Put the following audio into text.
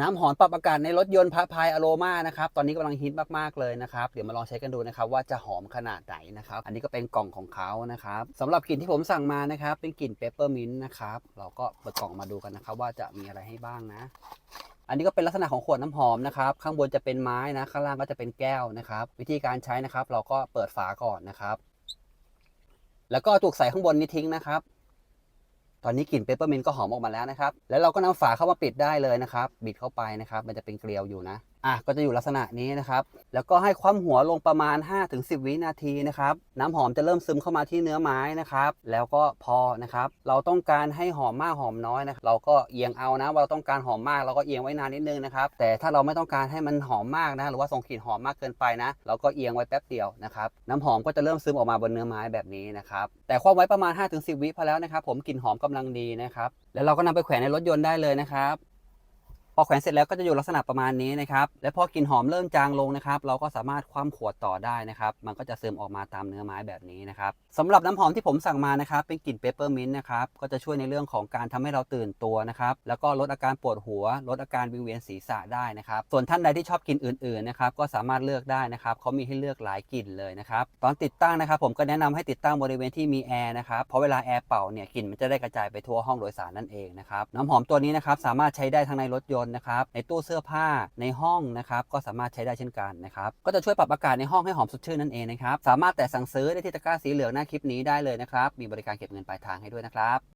น้ำหอมปรับอากาศในรถยนต์พระพายอโรมานะครับ ตอนนี้กำลังฮิตมากๆเลยนะครับ เดี๋ยวมาลองใช้กันดูนะครับ ว่าจะหอมขนาดไหนนะครับ อันนี้ก็เป็นกล่องของเขานะครับสำหรับกลิ่นที่ผมสั่งมานะครับ เป็นกลิ่นเปปเปอร์มินต์นะครับ เราก็เปิดกล่องมาดูกันนะครับ ว่าจะมีอะไรให้บ้างนะ อันนี้ก็เป็นลักษณะของขวดน้ำหอมนะครับ ข้างบนจะเป็นไม้นะ ข้างล่างก็จะเป็นแก้วนะครับ วิธีการใช้นะครับ เราก็เปิดฝาก่อนนะครับ แล้วก็ถูกใส่ข้างบนนี้ทิ้งนะครับ ตอนนี้กลิ่นเปปเปอร์มินต์ก็หอมออกมาแล้วนะครับ แล้วเราก็นำฝาเข้ามาปิดได้เลยนะครับ บิดเข้าไปนะครับ มันจะเป็นเกลียวอยู่นะ อะก็จะอยู่ลักษณะนี้นะครับ แล้วก็ให้ความหัวลงประมาณ 5-10 วินาทีนะครับ น้ำหอมจะเริ่มซึมเข้ามาที่เนื้อไม้นะครับ แล้วก็พอนะครับ เราต้องการให้หอมมากหอมน้อยนะเราก็เอียงเอานะว่าเราต้องการหอมมากเราก็เอียงไว้นานนิดนึงนะครับ แต่ถ้าเราไม่ต้องการให้มันหอมมากนะ หรือว่าส่งกลิ่นหอมมากเกินไปนะ เราก็เอียงไว้แป๊บเดียวนะครับ น้ำหอมก็จะเริ่มซึมออกมาบนเนื้อไม้แบบนี้นะครับ แต่ความไว้ประมาณ 5-10 วิพอแล้วนะครับ ผมกลิ่นหอมกำลังดีนะครับ แล้วเราก็นำไปแขวนในรถยนต์ได้เลยนะครับ พอแขวนเสร็จแล้วก็จะอยู่ลักษณะประมาณนี้นะครับ และพอกลิ่นหอมเริ่มจางลงนะครับ เราก็สามารถคว่ำขวดต่อได้นะครับ มันก็จะซึมออกมาตามเนื้อไม้แบบนี้นะครับสำหรับน้ำหอมที่ผมสั่งมานะครับเป็นกลิ่นเปปเปอร์มินต์นะครับ ก็จะช่วยในเรื่องของการทำให้เราตื่นตัวนะครับ แล้วก็ลดอาการปวดหัว ลดอาการวิงเวียนศีรษะได้นะครับ ส่วนท่านใดที่ชอบกลิ่นอื่นๆนะครับ ก็สามารถเลือกได้นะครับ เขามีให้เลือกหลายกลิ่นเลยนะครับ ตอนติดตั้งนะครับ ผมก็แนะนำให้ติดตั้งบริเวณที่มีแอร์นะครับ เพราะเวลาแอร์เป่าเนี่ยกลิ่นมันจะได้กระจายไปทั่วห้องโดยสารนั่นเองนะครับน้ำหอมตัวนี้นะครับสามารถใช้ได้ทั้งในรถยนต์นะครับในตู้เสื้อผ้าในห้องนะครับก็สามารถใช้ได้เช่นกันนะครับก็จะช่วยปรับอากาศในห้องให้หอมสดชื่นนั่นเองนะครับสามารถแต่สั่งซื้อได้ที่ตะกร้าสีเหลืองหน้าคลิปนี้ได้เลยนะครับมีบริการเก็บเงินปลายทางให้ด้วยนะครับ